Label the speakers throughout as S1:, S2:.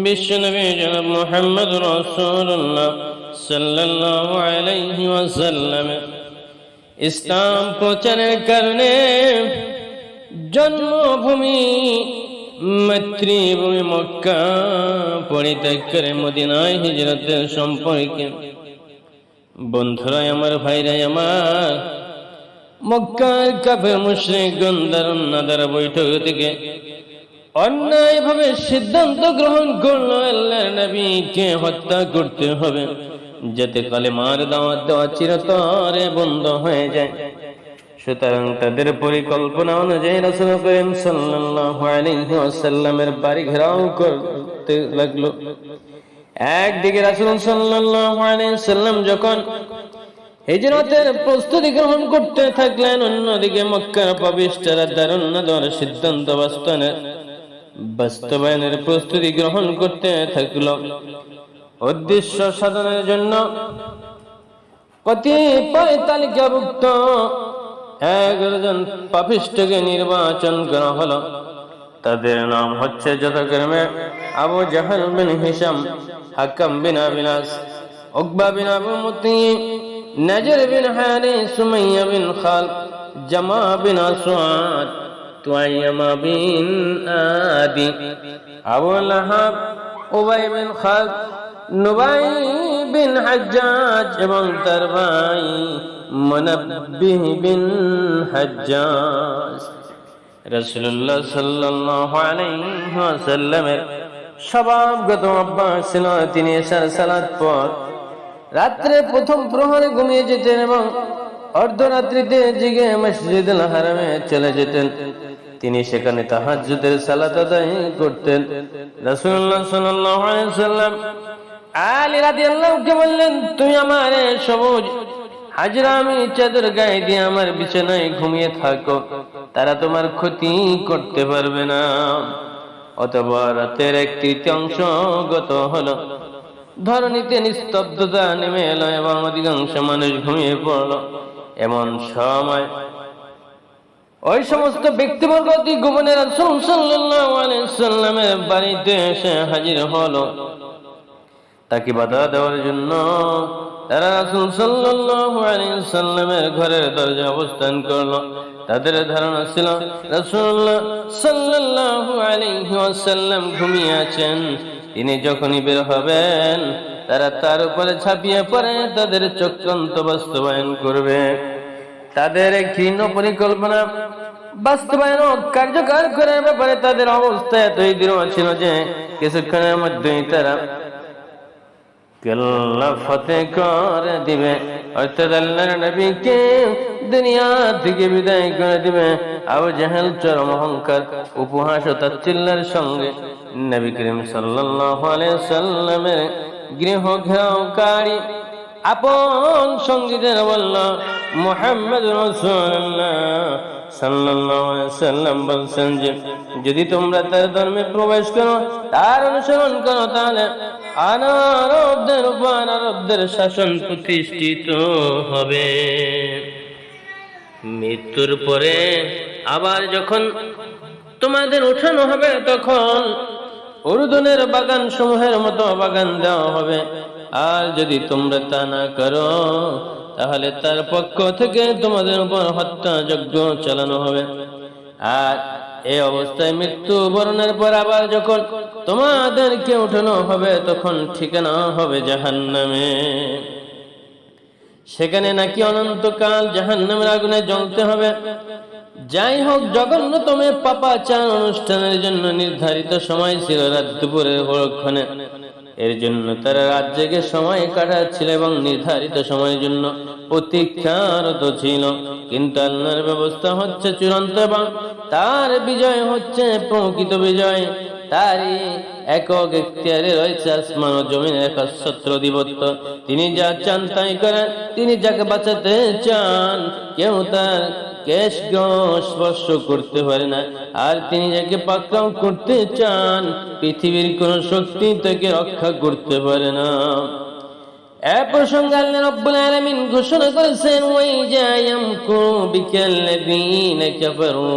S1: বিশ্বনবী জনাব মোহাম্মদ রসুল্লাহ সাল্লাহ আলাইহি ওয়াসাল্লাম ইসলাম প্রচারের কারণে জন্মভূমি মাতৃভূমি মক্কা পরিত্যাগ করে মদিনায় হিজরতের সম্পর্কে বন্ধুরাই আমার ভাইরাই আমার মক্কার কাফের মুশরিক গন্ধারণ নাদার বৈঠক থেকে অন্যায়ভাবে সিদ্ধান্ত গ্রহণ করল আল্লাহর নবীকে হত্যা করতে হবে। যাতে কালেমার দাওয়াত দেওয়া চিরতরে বন্ধ হয়ে যায়। সুতরাং তাদের পরিকল্পনা অনুযায়ী রাসূল করিম সাল্লাল্লাহু বাড়ি ঘেরাও করতে লাগল। একদিকে রাসূল সাল্লাম যখন হিজরতের প্রস্তুতি গ্রহণ করতে থাকলেন, অন্যদিকে মক্কার পাবিষ্টারা দারুণ দেওয়ার সিদ্ধান্ত বাস্তবায়নের বাস্তবায়নের প্রস্তুতি গ্রহণ করতে থাকল। উদ্দেশ্য সাধনের জন্য কতিপয় তালিকাভুক্ত এগারো জন পাপিষ্টকে নির্বাচন করা হলো। তাদের নাম হচ্ছে যথাক্রমে আবু জাহাল বিন হিসাম হাকাম বিন আবিনাস, উকবা বিন আবু মুতি, নজর বিন হারে সুমাইয়া বিন খাল, জামা বিন আসওয়াদ বিন আদি। আবু লাহাব উবাই বিন খাল নুবাই বিন হাজ্জাজ এবং তার ভাই মুনাব্বিহ বিন হাজ্জাজ। রাসূলুল্লাহ সাল্লাল্লাহু আলাইহি ওয়াসাল্লামের স্বভাবগত অভ্যাস ছিল তিনি এশার সালাত পর রাত্রে প্রথম প্রহরে ঘুমিয়ে যেতেন এবং অর্ধরাত্রিতে জেগে মসজিদুল হারামে চলে যেতেন। তিনি সেখানে তাহাজ্জুদের সালাত আদায় করতেন। রাসূলুল্লাহ সাল্লাল্লাহু আলাইহি ওয়াসাল্লাম আলী রাদিয়াল্লাহুকে বললেন, তুমি আমার সবুজ, হাজরা আমি চাদর গায়ে দিয়ে আমার বিছানায় ঘুমিয়ে থাকো। তারা তোমার ক্ষতি করতে পারবে না। অথবা রাতের এক তৃতীয়াংশ গত হলো। ধরণীতে নিস্তব্ধতা নেমে এলো এবং অধিকাংশ মানুষ ঘুমিয়ে পড়ল। এমন সময় ওই সমস্ত ব্যক্তিবর্গ অতি গোপনে সাল্লামের বাড়িতে এসে হাজির হলো। তাকে বাধা দেওয়ার জন্য তারা রাসূল সাল্লাল্লাহু সাল্লামের ঘরের দরজা অবস্থান করল। তাদের ধারণা ছিল, রাসূলুল্লাহ সাল্লাল্লাহু ঘুমিয়ে আছেন, তিনি যখনই বের হবেন তারা তার উপরে ছাপিয়ে পড়ে, তাদের চক্রান্ত বাস্তবায়ন করবে। তাদের ঘৃণ পরিকল্পনা বাস্তবায়ন কার্যকর করার ব্যাপারে তাদের অবস্থা এতই দৃঢ় ছিল যে কিছুক্ষণের মধ্যেই তারা উপহাস ও তাচ্ছিল্যের সঙ্গে নবী করিম সাল্লামের গৃহ ঘেরাওকারী আপন সঙ্গীদের বলল, মোহাম্মদ যে, যদি তোমরা তার ধর্মে প্রবেশ করো, তার অনুসরণ করো তাহলে আনারবদের উপর আরবদের শাসন প্রতিষ্ঠিত হবে। মৃত্যুর পরে আবার যখন তোমাদের উঠানো হবে, তখন উর্দনের বাগান সমূহের মতো বাগান দেওয়া হবে। আর যদি তোমরা তা না করো, তাহলে তার পক্ষ থেকে তোমাদের উপর হত্যা যজ্ঞ চালানো হবে। আর এই অবস্থায় মৃত্যু বরণের পর আবার যখন তোমাদেরকে উঠানো হবে, তখন ঠিকানা হবে জাহান্নামে। সেখানে নাকি অনন্তকাল জাহান্নামের আগুনে জ্বলতে হবে। যাই হোক জঘন্যতম পাপাচার অনুষ্ঠানের জন্য নির্ধারিত সময় ছিল রাত দুপুরের হরক্ষণে এর জন্য তারা রাত জেগে সময় কাটাচ্ছিল এবং নির্ধারিত সময়ের জন্য প্রতীক্ষারত ছিল। কিন্তু আল্লাহর ব্যবস্থা হচ্ছে চূড়ান্ত এবং তার বিজয় হচ্ছে প্রকৃত বিজয়। তারই একক রয়েছে আসমান ও দিবত্ত তিনি যা চান তাই করেন, তিনি যাকে বাঁচাতে চান, কেউ তার কেশ স্পর্শ করতে পারে না। আর তিনি যাকে পাকড়াও করতে চান, পৃথিবীর কোন শক্তি তাকে রক্ষা করতে পারে না। এ প্রসঙ্গে আল্লাহ রব্বুল আলামিন ঘোষণা করেছেন ওই জায়াম কু বিকাল্লাযীনা কাফারু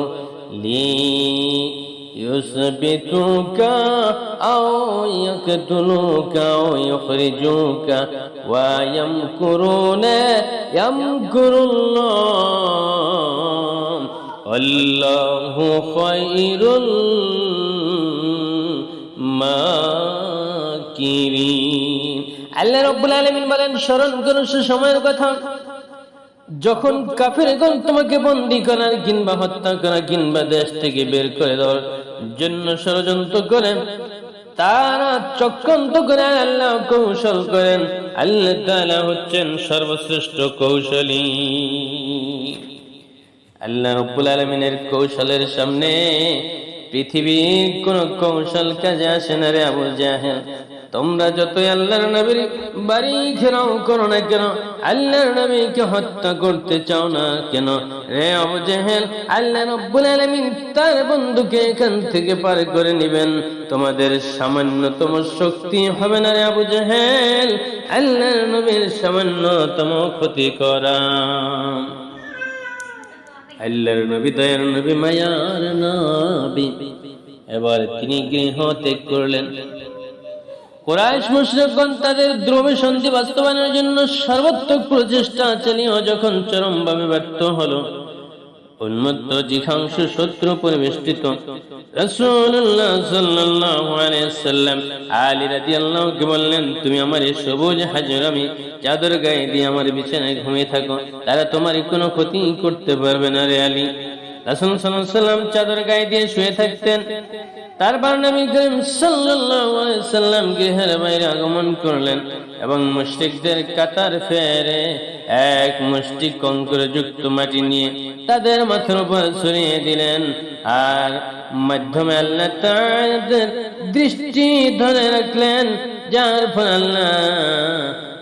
S1: লি يثبتوك أو يقتلوك أو يخرجوك ويمكرون يمكر الله والله خير الماكرين আল্লাহ রব্বুল আলামিন বলেন স্মরণ করো সে সময়ের কথা যখন কাফের তোমাকে বন্দি করার কিংবা হত্যা করা কিংবা দেশ থেকে বের করে দেওয়ার জন্য ষড়যন্ত্র করেন, তারা চক্রান্ত করে আল্লাহ কৌশল করেন। আল্লাহ তাআলা হচ্ছেন সর্বশ্রেষ্ঠ কৌশলী। আল্লাহ রব্বুল আলমিনের কৌশলের সামনে পৃথিবীর কোন কৌশল কাজে আসে না রে আবু জাহেল। তোমরা যতই আল্লাহর নবীর বাড়ি ঘেরাও করো না কেন, আল্লাহর নবীকে হত্যা করতে চাও না কেন? রে আবু জাহেল আল্লাহ রব্বুল তার বন্ধুকে এখান থেকে পার করে নেবেন। তোমাদের সামান্যতম শক্তি হবে না রে আবু জাহেল আল্লাহর নবীর সামান্যতম ক্ষতি করা। আল্লাহর নবী দয়ার নবী, মায়ার নবী। এবার তিনি গৃহ ত্যাগ করলেন। কোরআশ মুশরিকগণ তাদের দ্রব্য সন্ধি বাস্তবায়নের জন্য সর্বাত্মক প্রচেষ্টা চালিয়েও যখন চরমভাবে ব্যর্থ হলো, উন্মত্ত জিঘাংশ শত্রু পরিবেষ্টিত। সাল্লাম আলী রাদিয়াল্লাহুকে বললেন, তুমি আমার এই সবুজ হাজর, আমি চাদর গায়ে দিয়ে আমার বিছানায় ঘুমিয়ে থাকো। তারা তোমার কোনো ক্ষতি করতে পারবে না রে আলী। রাসূল সাল্লাম চাদর গায়ে দিয়ে শুয়ে থাকতেন। তারপর নবী করিম সাল্লাম গৃহের বাইরে আগমন করলেন এবং মুশরিকদের কাতার ফেরে এক মুষ্টি কঙ্করে যুক্ত মাটি নিয়ে তাদের মাথার উপর ছড়িয়ে দিলেন। আর মাধ্যমে আল্লাহ তাদের দৃষ্টি ধরে রাখলেন। যার ফলে আল্লাহ,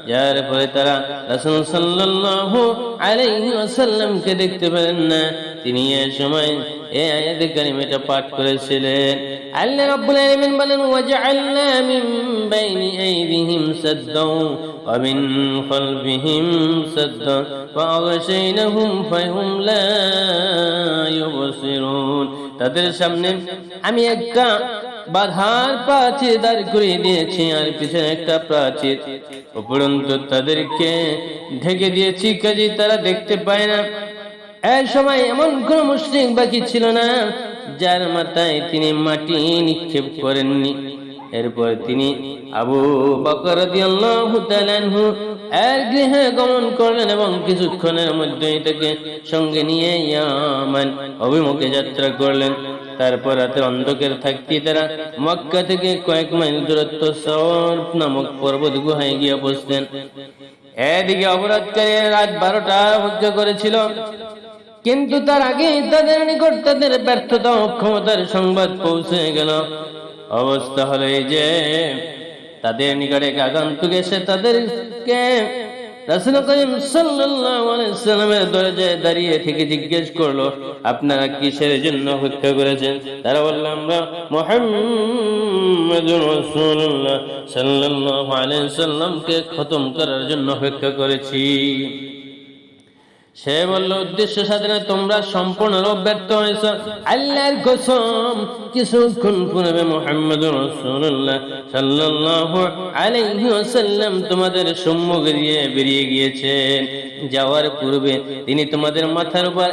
S1: যার ফলে তারা রাসূল সাল্লাল্লাহু আলাইহি ওয়াসাল্লামকে দেখতে পেলেন না। তিনি এ সময় এই আয়াতে কারিমাটা পাঠ করেছিলেন। আল্লাহ রাব্বুল আলামিন বলেন, ওয়াজআলনা মিন বাইনি আইদিহিম সাদ্দা ওয়া মিন খালফিহিম সাদ্দা ফাআগশাইনাহুম ফাহুম লা ইউবসিরুন। তাদের সামনে আমি একটা বাধার প্রাচীর দাঁড় করিয়ে দিয়েছি আর পিছনে একটা প্রাচীর। উপরন্ত তাদেরকে ঢেকে দিয়েছি কাজে তারা দেখতে পায় না। এক সময় এমন কোন মুসলিম বাকি ছিল না, যার মাথায় তিনি মাটি নিক্ষেপ করেননি। এরপর তিনি আবু বকর গৃহে গমন করলেন এবং কিছুক্ষণের মধ্যে তাকে সঙ্গে নিয়ে ইয়ামান অভিমুখে যাত্রা করলেন। তারপর রাতের অন্ধকার থাকতে তারা মক্কা থেকে কয়েক মাইল দূরত্ব সর নামক পর্বত গুহায় গিয়ে বসতেন এদিকে অপরাধকারী রাত বারোটা অপেক্ষা করেছিল। কিন্তু তার আগে তাদের নিকট তাদের ব্যর্থতা অক্ষমতার সংবাদ পৌঁছে গেল। অবস্থা হলো যে, তাদের নিকটে আগন্তুক এসে তাদেরকে রাসূল করিম সাল্লামের দরজায় দাঁড়িয়ে থেকে জিজ্ঞেস করল, আপনারা কিসের জন্য অপেক্ষা করেছেন? তারা বলল, আমরা মুহাম্মাদুর রাসূলুল্লাহ সাল্লাল্লাহু আলাইহি সাল্লামকে খতম করার জন্য অপেক্ষা করেছি। সে বলল, উদ্দেশ্য সাধনে তোমরা সম্পূর্ণ ব্যর্থ হয়েছ। আল্লাহর কসম, কিছুক্ষণ পূর্বে মোহাম্মদ রসুল্লাহ সাল্লাল্লাহু আলাইহি ওয়াসাল্লাম তোমাদের সম্মুখ দিয়ে বেরিয়ে গিয়েছেন। যাওয়ার পূর্বে তিনি তোমাদের মাথার উপর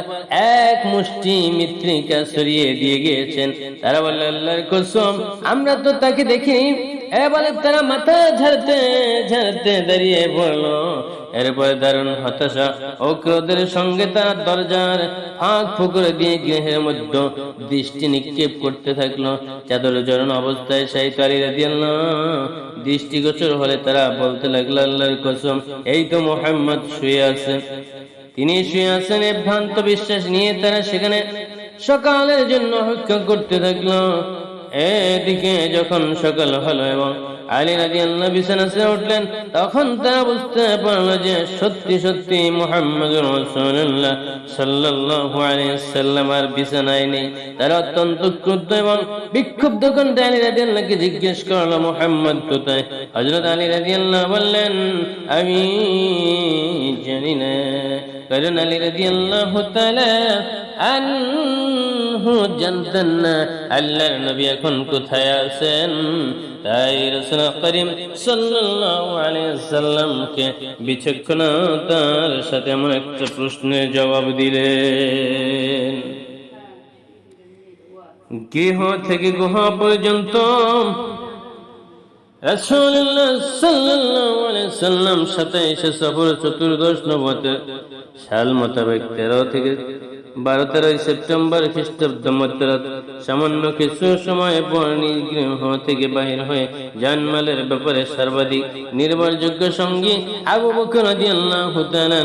S1: এক মুষ্টি মিত্রিকা সরিয়ে দিয়ে গিয়েছেন। তারা বলল, আল্লাহর কসম, আমরা তো তাকে দেখিনি। এবারে তারা মাথা দাঁড়িয়ে এরপরে দারুণ হতাশা ও ক্রোধের সঙ্গে তারা দরজার ফাঁক ফুকরে দিয়ে গৃহের মধ্যে দৃষ্টি নিক্ষেপ করতে থাকল। চাদর অবস্থায় আলী রাদিয়াল্লাহ দৃষ্টিগোচর হলে তারা বলতে লাগল, আল্লাহর কসম, এই তো মোহাম্মদ শুয়ে আছে। তিনি শুয়ে আছেন এ ভ্রান্ত বিশ্বাস নিয়ে তারা সেখানে সকালের জন্য অপেক্ষা করতে থাকল। এদিকে যখন সকাল হলো এবং আলী রাজি আল্লাহ বিছানা ছেড়ে উঠলেন, তখন তারা বুঝতে পারল যে সত্যি সত্যি মোহাম্মদ রসুল্লাহ সাল্লাল্লাহু আলাইহি সাল্লাম আর বিছানায় নেই। তারা অত্যন্ত ক্রুদ্ধ এবং বিক্ষুব্ধ কণ্ঠে আলী রাজি আল্লাহকে জিজ্ঞেস করল, মোহাম্মদ কোথায়? হযরত আলী রাজি আল্লাহ বললেন, আমি জানি না। কারণ আলী রাজি আল্লাহ তাআলা জানতেন না। আল্লাহর নবী এখন কোথায় আছেন? তাই রসুল করিম সাল্লামকে বিচক্ষণতার সাথে এমন একটা প্রশ্নের জবাব দিলেন। গৃহ থেকে গুহা পর্যন্ত সাথে এসে সফর চতুর্দশ নবতে সাল মোতাবেক তেরো থেকে বারো তেরোই সেপ্টেম্বর খ্রিস্টাব্দ মধ্যরাত সামান্য কিছু সময় পর নিজ গৃহ থেকে বাহির হয়ে জানমালের ব্যাপারে সর্বাধিক নির্ভরযোগ্য সঙ্গী আবু বকর তাআলা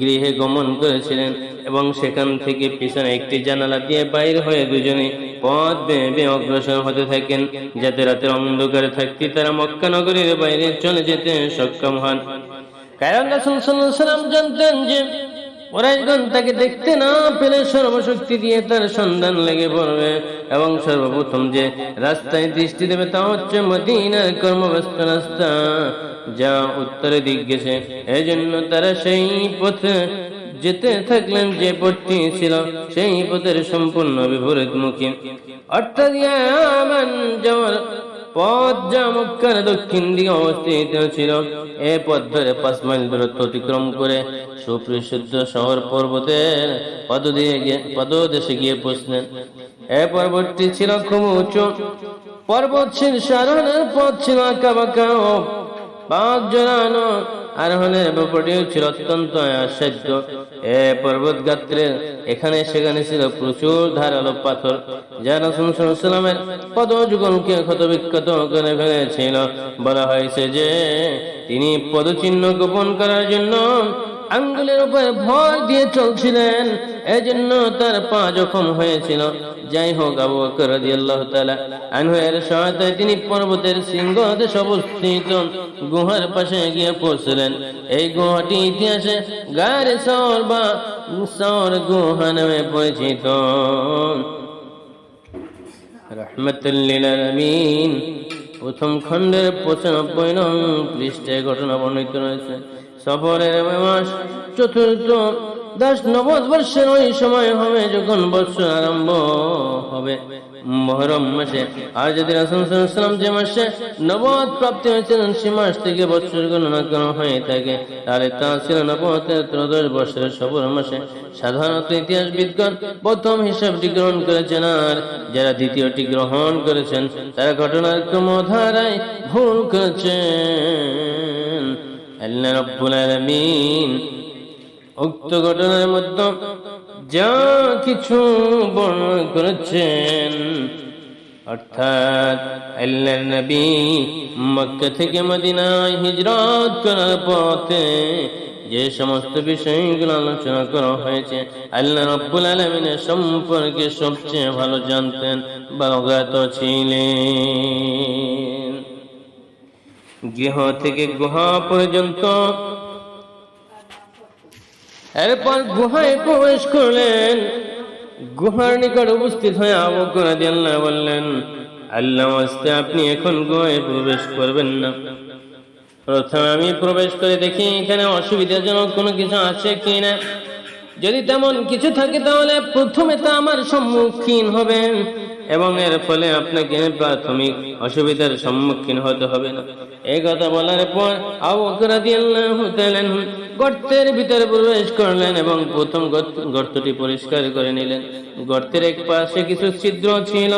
S1: গৃহে গমন করেছিলেন এবং সেখান থেকে পিছনে একটি জানালা দিয়ে বাইর হয়ে দুজনে পথ বেয়ে অগ্রসর হতে থাকেন। যাতে রাতের অন্ধকারে থাকতে তারা মক্কা নগরীর বাইরে চলে যেতে সক্ষম হন। কারণ রাসূল সাল্লাল্লাহু আলাইহি সাল্লাম জানতেন যে ওরাইগণ তাকে দেখতে না পেলে সর্বশক্তি দিয়ে তার সন্ধান লেগে পড়বে। এবং সর্বপ্রথম যে রাস্তায় দৃষ্টি দেবে তা হচ্ছে মদিনার কর্মব্যস্ত রাস্তা, যা উত্তরের দিক গেছে। এই জন্য তারা সেই পথে যেতে থাকলেন যে পথটি ছিল, সেই পথের সম্পূর্ণ বিপরীত মুখী অর্থাৎ পথ যা দক্ষিণ ছিল। এ ধরে পাঁচ মাইল অতিক্রম করে শহর পর্বতের গিয়ে, পদদেশে গিয়ে পর্বতটি ছিল খুব উঁচু। পর্বত ছিল সারণের পথ ছিল আঁকা বাঁকা। পাঁচ জড়ানো আরোহণের ব্যাপারটিও ছিল অত্যন্ত আশ্চর্য। এ পর্বত গাত্রের এখানে সেখানে ছিল প্রচুর ধারালো পাথর, যা রসুলামের পদ যুগলকে ক্ষতবিক্ষত করে ফেলেছিল। বলা হয়েছে যে, তিনি পদচিহ্ন গোপন করার জন্য আঙ্গুলের উপরে ভর দিয়ে চলছিলেন, এজন্য তার পা জখম হয়েছিল। যাই হোক, আবু বকর রাদিয়াল্লাহু তাআলা আনহু এর সহায়তায় তিনি পর্বতের শৃঙ্গ দেশ অবস্থিত গুহার পাশে গিয়ে পৌঁছলেন। এই গুহাটি ইতিহাসে গারে সর বা সর গুহা নামে পরিচিত। রহমতুল্লিল প্রথম খণ্ডের পঁচানব্বই নং পৃষ্ঠায় ঘটনা বর্ণিত রয়েছে। সফরের মাস চতুর্থ, দশ নবদ বর্ষের ওই সময় হবে যখন বর্ষ আরম্ভ হবে। মহরম মাসে আর যদি রাসুলাম যে মাসে নবদ প্রাপ্তি হয়েছিলেন সে মাস থেকে বছর গণনা করা হয়ে থাকে। তাহলে তা ছিল নবতের ত্রয়োদশ বছরের সফর মাসে। সাধারণত ইতিহাস প্রথম হিসাবটি গ্রহণ করেছেন আর যারা দ্বিতীয়টি গ্রহণ করেছেন, তারা ঘটনার ক্রমধারায় ভুল করেছেন। আল্লাহ রব্বুল আলামিন উক্ত ঘটনার মধ্যে যা কিছু বর্ণনা করেছেন, অর্থাৎ আল্লাহর নবী মক্কা থেকে মদিনায় হিজরত করার পথে যে সমস্ত বিষয়গুলো আলোচনা করা হয়েছে, আল্লাহ রব্বুল আলমিনের সম্পর্কে সবচেয়ে ভালো জানতেন বা অজ্ঞাত ছিলেন। গৃহ থেকে গুহা পর্যন্ত। এরপর গুহায় প্রবেশ করলেন। গুহার নিকট উপস্থিত হয়ে আল্লাহ বললেন, আল্লাহ আপনি এখন গুহায় প্রবেশ করবেন না। প্রথমে আমি প্রবেশ করে দেখি এখানে অসুবিধাজনক কোনো কিছু আছে কি না যদি তেমন কিছু থাকে তাহলে প্রথমে তা আমার সম্মুখীন হবেন। এবং এর ফলে আপনাকে প্রাথমিক অসুবিধার সম্মুখীন হতে হবে না। এই কথা বলার পর গর্তের ভিতরে প্রবেশ করলেন এবং প্রথম গর্তটি পরিষ্কার করে নিলেন। গর্তের এক পাশে কিছু ছিদ্র ছিল।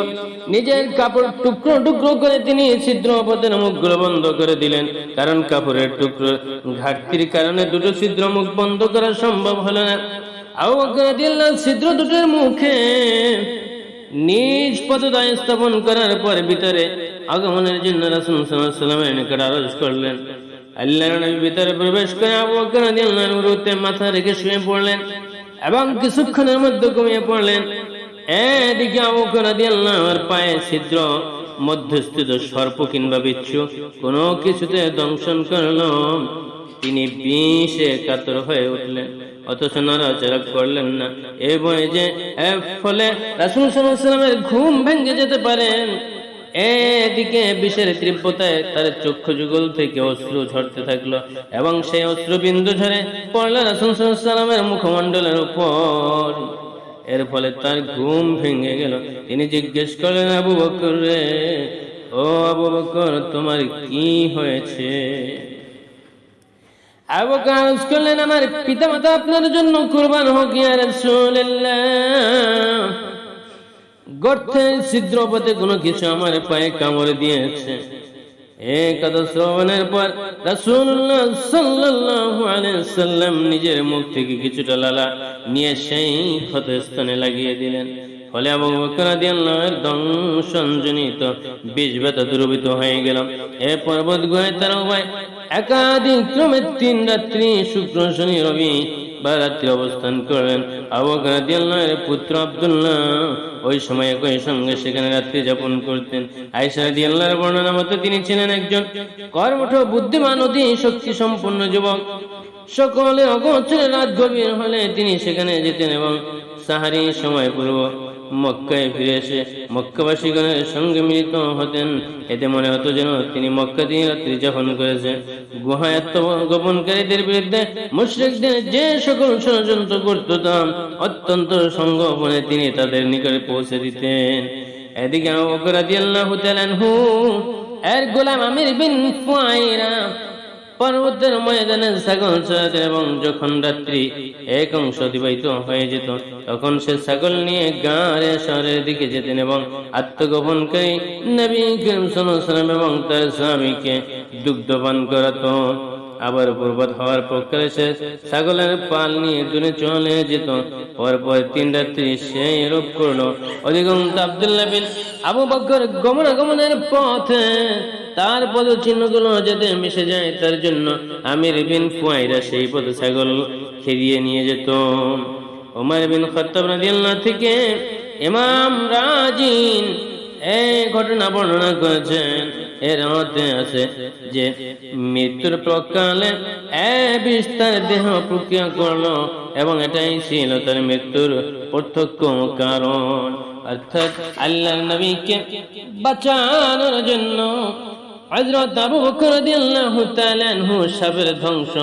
S1: নিজের কাপড় টুকরো টুকরো করে তিনি ছিদ্র পথের মুখগুলো বন্ধ করে দিলেন। কারণ কাপড়ের টুকরো ঘাটতির কারণে দুটো ছিদ্র মুখ বন্ধ করা সম্ভব হলো না। বকর ছিদ্র দুটোর মুখে নিজ পদদায় স্থাপন করার পর ভিতরে আগমনের জন্য করলেন। প্রবেশ করে মাথা রেখে শুয়ে পড়লেন এবং কিছুক্ষণের মধ্যে ঘুমিয়ে পড়লেন। এদিকে আবু পায়ে ছিদ্র, মধ্যস্থিত সর্প কিংবা বিচ্ছু, কোনো কিছুতে দংশন করল। তিনি বিষে কাতর হয়ে উঠলেন। অথচ নড়াচড়া করলেন না। এই বয়ে যে ফলে রাসুল সাল্লামের ঘুম ভেঙে যেতে পারেন এদিকে বিষের তীব্রতায় তার চক্ষু যুগল থেকে অশ্রু ঝরতে থাকল এবং সেই অশ্রু বিন্দু ঝরে পড়ল রাসুল সাল্লামের মুখমণ্ডলের উপর। এর ফলে তার ঘুম ভেঙে গেল। তিনি জিজ্ঞেস করলেন, আবু বকর রে, ও আবু বকর, তোমার কি হয়েছে? করলেন, আমার পিতামাতা আপনার জন্য কুরবান হোক গর্তে কোনো কিছু আমার পায়ে কামড় দিয়েছে। নিজের মুখ থেকে কিছুটা লালা নিয়ে সেই লাগিয়ে দিলেন। ফলে আবু বকর বিষ দূরীভূত হয়ে গেল। এ পর্বত গুহায় তারা উভয় একাধিক ক্রমে তিন রাত্রি শুক্র, শনি, রবি বা রাত্রি অবস্থান করলেন। আবু বকর পুত্র আব্দুল্লাহ ওই সময় একই সঙ্গে সেখানে রাত্রি যাপন করতেন। আয়েশা রাদিয়াল্লাহর বর্ণনা মতো তিনি ছিলেন একজন কর্মঠ, বুদ্ধিমান, অতি শক্তি সম্পন্ন যুবক। সকলে অগোচরে রাত গভীর হলে তিনি সেখানে যেতেন এবং সাহারি সময় পূর্ব মক্কায় ফিরে এসে মক্কাবাসীগণের সঙ্গে মিলিত হতেন। এতে মনে হতো যেন তিনি মক্কা দিয়ে রাত্রি যাপন করেছেন। গুহায় আত্মগোপনকারীদের বিরুদ্ধে মুশ্রিকদের যে সকল ষড়যন্ত্র করত অত্যন্ত সংগোপনে তিনি তাদের নিকটে পৌঁছে দিতেন। এদিকে এর গোলাম আমির বিন ফুয়াইরা পর্বতের ময়দানে ছাগল চড়াতেন এবং যখন রাত্রি এক অংশ অতিবাহিত হয়ে যেত, তখন সে ছাগল নিয়ে গাঁড়ে শহরের দিকে যেতেন এবং আত্মগোপনকারী নবী করিম সাল্লাম এবং তার স্বামীকে দুগ্ধপান করাতো। আবার পূর্বত হওয়ার পক্ষে সে ছাগলের পাল নিয়ে দূরে চলে যেত। পরপর তিন রাত্রি সে রূপ করল। অধিকাংশ আব্দুল্লাহ বিন আবু বকর গমনাগমনের পথে তার পদ চিহ্নগুলো যাতে মিশে যায়, তার জন্য আমির বিন ফুয়াইরা সেই পদ ছাগল খেরিয়ে নিয়ে যেত। ওমর বিন খত্তাব রাদিয়াল্লাহু থেকে ইমাম রাজিন এই ঘটনা বর্ণনা করেছেন। এর মধ্যে আছে যে মৃত্যুর প্রকালে বিস্তার দেহ প্রক্রিয়া করল এবং এটাই ছিল তার মৃত্যুর প্রত্যক্ষ কারণ। অর্থাৎ আল্লাহ নবীকে বাঁচানোর জন্য হজরত আবু বকর রাদিয়াল্লাহু তাআলা ধ্বংস